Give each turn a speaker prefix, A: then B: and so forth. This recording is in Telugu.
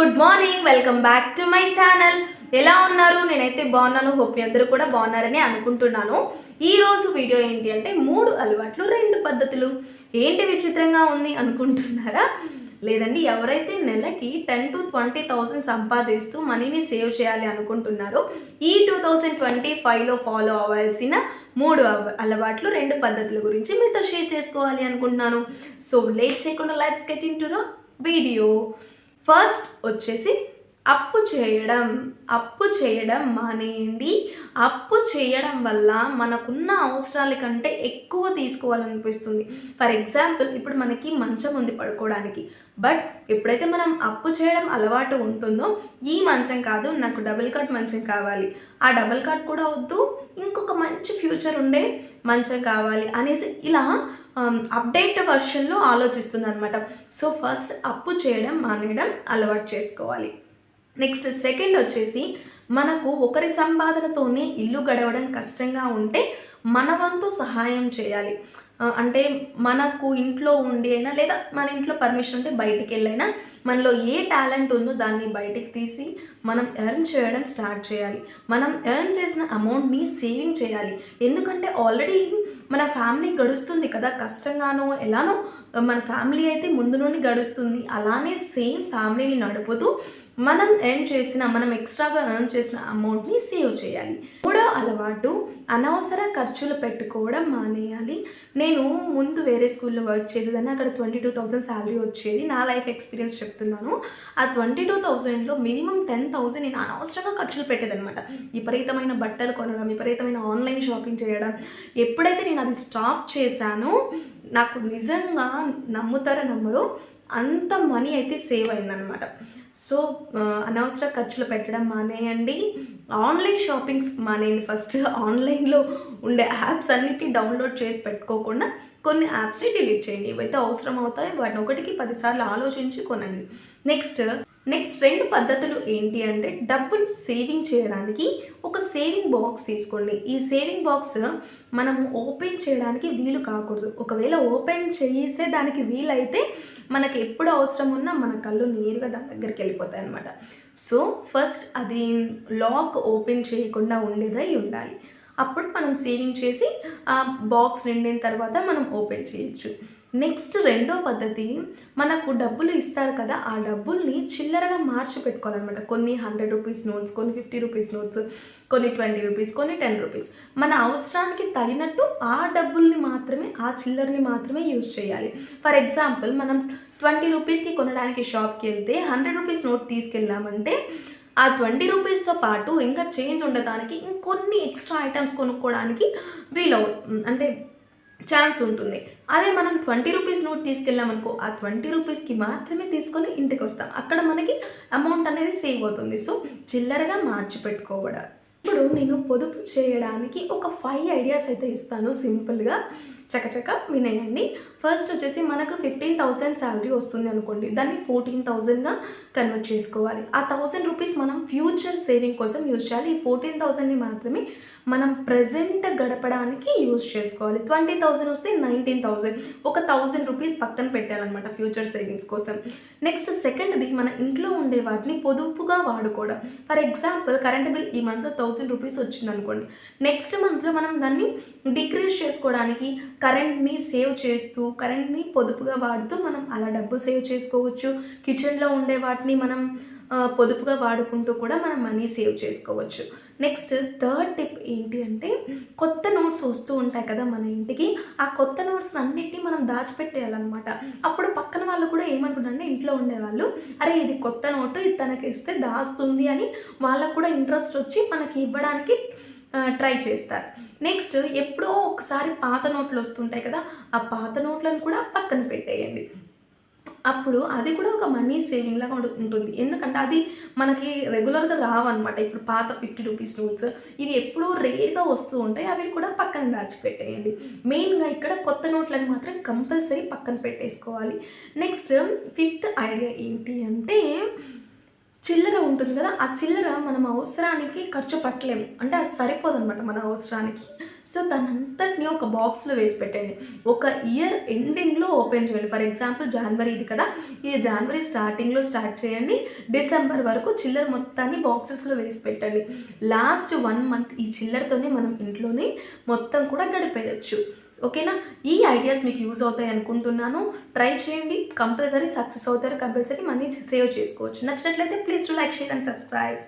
A: Good morning welcome back to my channel. ఎలా ఉన్నారు? నేనైతే బాగున్నాను. హోప్ మీ అందరూ కూడా బాగున్నారని అనుకుంటున్నాను. ఈరోజు వీడియో ఏంటి అంటే మూడు అలవాట్లు రెండు పద్ధతులు. ఏంటి విచిత్రంగా ఉంది అనుకుంటున్నారా? లేదండి ఎవరైతే నెలకి టెన్ టు ట్వంటీ థౌసండ్ సంపాదిస్తూ మనీని సేవ్ చేయాలి అనుకుంటున్నారో ఈ టూ థౌజండ్ ట్వంటీ ఫైవ్లో ఫాలో అవ్వాల్సిన మూడు అలవాట్లు రెండు పద్ధతుల గురించి మీతో షేర్ చేసుకోవాలి అనుకుంటున్నాను. సో లేట్ చేయకుండా let's get into the video first వచ్చేసి అప్పు చేయడం అప్పు చేయడం మానేయండి. అప్పు చేయడం వల్ల మనకున్న అవసరాల కంటే ఎక్కువ తీసుకోవాలనిపిస్తుంది. ఫర్ ఎగ్జాంపుల్ ఇప్పుడు మనకి మంచం ఉంది పడుకోవడానికి. బట్ ఎప్పుడైతే మనం అప్పు చేయడం అలవాటు ఉంటుందో ఈ మంచం కాదు నాకు డబుల్ కాట్ మంచం కావాలి. ఆ డబుల్ కాట్ కూడా వద్దు ఇంకొక మంచి ఫ్యూచర్ ఉండే మంచం కావాలి అనేసి ఇలా అప్డేట్ వర్షన్లో ఆలోచిస్తుంది అనమాట సో ఫస్ట్ అప్పు చేయడం మానేయడం అలవాటు చేసుకోవాలి. నెక్స్ట్ సెకండ్ వచ్చేసి మనకు ఒకరి సంపాదనతోనే ఇల్లు గడవడం కష్టంగా ఉంటే మన వంతు సహాయం చేయాలి. అంటే మనకు ఇంట్లో ఉండి అయినా లేదా మన ఇంట్లో పర్మిషన్ ఉంటే బయటికి వెళ్ళైనా మనలో ఏ టాలెంట్ ఉందో దాన్ని బయటికి తీసి మనం ఎర్న్ చేయడం స్టార్ట్ చేయాలి. మనం ఎర్న్ చేసిన అమౌంట్ని సేవింగ్ చేయాలి. ఎందుకంటే ఆల్రెడీ మన ఫ్యామిలీ గడుస్తుంది కదా కష్టంగానో ఎలానో మన ఫ్యామిలీ అయితే ముందు నుండి గడుస్తుంది. అలానే సేమ్ ఫ్యామిలీని నడుపుతూ మనం ఎర్న్ చేసిన మనం ఎక్స్ట్రాగా ఎర్న్ చేసిన అమౌంట్ని సేవ్ చేయాలి. మూడో అలవాటు అనవసర ఖర్చులు పెట్టుకోవడం మానేయాలి. నేను ముందు వేరే స్కూల్లో వర్క్ చేసేదాన్ని అక్కడ ట్వంటీ టూ థౌసండ్ శాలరీ వచ్చేది. నా లైఫ్ ఎక్స్పీరియన్స్ చెప్తున్నాను. ఆ ట్వంటీ టూ థౌసండ్లో మినిమం టెన్ థౌసండ్ నేను అనవసరంగా ఖర్చులు పెట్టేదనమాట విపరీతమైన బట్టలు కొనడం విపరీతమైన ఆన్లైన్ షాపింగ్ చేయడం. ఎప్పుడైతే నేను అది స్టాప్ చేశానో నాకు నిజంగా నమ్ముతారో నమ్మరో అంత మనీ అయితే సేవ్ అయిందనమాట సో అనవసర ఖర్చులు పెట్టడం మానేయండి. ఆన్లైన్ షాపింగ్స్ మానేయండి ఫస్ట్ ఆన్లైన్లో ఉండే యాప్స్ అన్నిటి డౌన్లోడ్ చేసి పెట్టుకోకుండా కొన్ని యాప్స్ని డిలీట్ చేయండి. ఇవైతే అవసరం అవుతాయి వాటిని ఒకటికి పదిసార్లు ఆలోచించి కొనండి. నెక్స్ట్ నెక్స్ట్ రెండు పద్ధతులు ఏంటి అంటే డబ్బులు సేవింగ్ చేయడానికి ఒక సేవింగ్ బాక్స్ తీసుకోండి. ఈ సేవింగ్ బాక్స్ మనం ఓపెన్ చేయడానికి వీలు కాకూడదు. ఒకవేళ ఓపెన్ చేసే దానికి వీలైతే మనకి ఎప్పుడు అవసరం ఉన్నా మన కళ్ళు నేరుగా దాని దగ్గరికి వెళ్ళిపోతాయి అనమాట సో ఫస్ట్ అది లాక్ ఓపెన్ చేయకుండా ఉండేదై ఉండాలి. అప్పుడు మనం సేవింగ్ చేసి ఆ బాక్స్ నిండిన తర్వాత మనం ఓపెన్ చేయొచ్చు. నెక్స్ట్ రెండో పద్ధతి మనకు డబ్బులు ఇస్తారు కదా ఆ డబ్బుల్ని చిల్లరగా మార్చి పెట్టుకోవాలన్నమాట కొన్ని హండ్రెడ్ రూపీస్ నోట్స్ కొన్ని ఫిఫ్టీ రూపీస్ నోట్స్ కొన్ని ట్వంటీ రూపీస్ కొన్ని టెన్ రూపీస్. మన అవసరానికి తగినట్టు ఆ డబ్బుల్ని మాత్రమే ఆ చిల్లరని మాత్రమే యూజ్ చేయాలి. ఫర్ ఎగ్జాంపుల్ మనం ట్వంటీ రూపీస్కి కొనడానికి షాప్కి వెళ్తే హండ్రెడ్ రూపీస్ నోట్ తీసుకెళ్ళామంటే ఆ ట్వంటీ రూపీస్తో పాటు ఇంకా చేంజ్ ఉండటానికి ఇంకొన్ని ఎక్స్ట్రా ఐటమ్స్ కొనుక్కోవడానికి వీలవు. అంటే ఛాన్స్ ఉంటుంది. అదే మనం ట్వంటీ రూపీస్ నోట్ తీసుకెళ్ళామనుకో ఆ ట్వంటీ రూపీస్కి మాత్రమే తీసుకొని ఇంటికి వస్తాం. అక్కడ మనకి అమౌంట్ అనేది సేవ్ అవుతుంది. సో చిల్లరగా మార్చి పెట్టుకోవడం ఇప్పుడు నేను పొదుపు చేయడానికి ఒక ఫైవ్ ఐడియాస్ అయితే ఇస్తాను. సింపుల్గా చకచక వినేయండి. ఫస్ట్ వచ్చేసి మనకు ఫిఫ్టీన్ థౌసండ్ శాలరీ వస్తుంది అనుకోండి. దాన్ని ఫోర్టీన్ థౌసండ్గా కన్వర్ట్ చేసుకోవాలి. ఆ థౌసండ్ రూపీస్ మనం ఫ్యూచర్ సేవింగ్ కోసం యూజ్ చేయాలి. ఈ ఫోర్టీన్ థౌసండ్ని మాత్రమే మనం ప్రజెంట్ గడపడానికి యూజ్ చేసుకోవాలి. ట్వంటీ థౌసండ్ వస్తే నైన్టీన్ థౌసండ్ ఒక థౌసండ్ రూపీస్ పక్కన పెట్టాలన్నమాట ఫ్యూచర్ సేవింగ్స్ కోసం. నెక్స్ట్ సెకండ్ది మన ఇంట్లో ఉండే వాటిని పొదుపుగా వాడుకోవడం. ఫర్ ఎగ్జాంపుల్ కరెంట్ బిల్ ఈ మంత్లో థౌసండ్ రూపీస్ వచ్చింది అనుకోండి నెక్స్ట్ మంత్లో మనం దాన్ని డిక్రీజ్ చేసుకోవడానికి కరెంట్ని సేవ్ చేస్తూ కరెంట్ని పొదుపుగా వాడుతూ మనం అలా డబ్బు సేవ్ చేసుకోవచ్చు. కిచెన్లో ఉండే వాటిని మనం పొదుపుగా వాడుకుంటూ కూడా మనం మనీ సేవ్ చేసుకోవచ్చు. నెక్స్ట్ థర్డ్ టిప్ ఏంటి అంటే కొత్త నోట్స్ వస్తూ ఉంటాయి కదా మన ఇంటికి ఆ కొత్త నోట్స్ అన్నిటినీ మనం దాచిపెట్టేయాలన్నమాట. అప్పుడు పక్కన వాళ్ళు కూడా ఏమనుకుంటారంటే ఇంట్లో ఉండేవాళ్ళు అరే ఇది కొత్త నోటు ఇది తనకి ఇస్తే దాస్తుంది అని వాళ్ళకు కూడా ఇంట్రెస్ట్ వచ్చి మనకి ఇవ్వడానికి ట్రై చేస్తారు. నెక్స్ట్ ఎప్పుడో ఒకసారి పాత నోట్లు వస్తుంటాయి కదా ఆ పాత నోట్లను కూడా పక్కన పెట్టేయండి. అప్పుడు అది కూడా ఒక మనీ సేవింగ్ లాగా ఉంటుంది. ఎందుకంటే అది మనకి రెగ్యులర్గా రావన్నమాట. ఇప్పుడు పాత ఫిఫ్టీ రూపీస్ నోట్స్ ఇవి ఎప్పుడో రేర్గా వస్తూ ఉంటాయి అవి కూడా పక్కన దాచిపెట్టేయండి. మెయిన్గా ఇక్కడ కొత్త నోట్లను మాత్రం కంపల్సరీ పక్కన పెట్టేసుకోవాలి. నెక్స్ట్ ఫిఫ్త్ ఐడియా ఏంటి అంటే చిల్లర ఉంటుంది కదా ఆ చిల్లర మనం అవసరానికి ఖర్చు పట్టలేము. అంటే అది సరిపోదు అనమాట మన అవసరానికి. సో దానంతటిని ఒక బాక్స్లో వేసి పెట్టండి. ఒక ఇయర్ ఎండింగ్లో ఓపెన్ చేయండి. ఫర్ ఎగ్జాంపుల్ జనవరి ఇది కదా ఈ జనవరి స్టార్టింగ్లో స్టార్ట్ చేయండి. డిసెంబర్ వరకు చిల్లర మొత్తాన్ని బాక్సెస్లో వేసి పెట్టండి. లాస్ట్ వన్ మంత్ ఈ చిల్లరతోనే మనం ఇంట్లోనే మొత్తం కూడా గడిపేయచ్చు. ఓకేనా? ఈ ఐడియాస్ మీకు యూజ్ అవుతాయి అనుకుంటున్నాను. ట్రై చేయండి. కంపల్సరీ సక్సెస్ అవుతారు. కంపల్సరీ మనీ సేవ్ చేసుకోవచ్చు. నచ్చినట్లయితే please do like share and subscribe.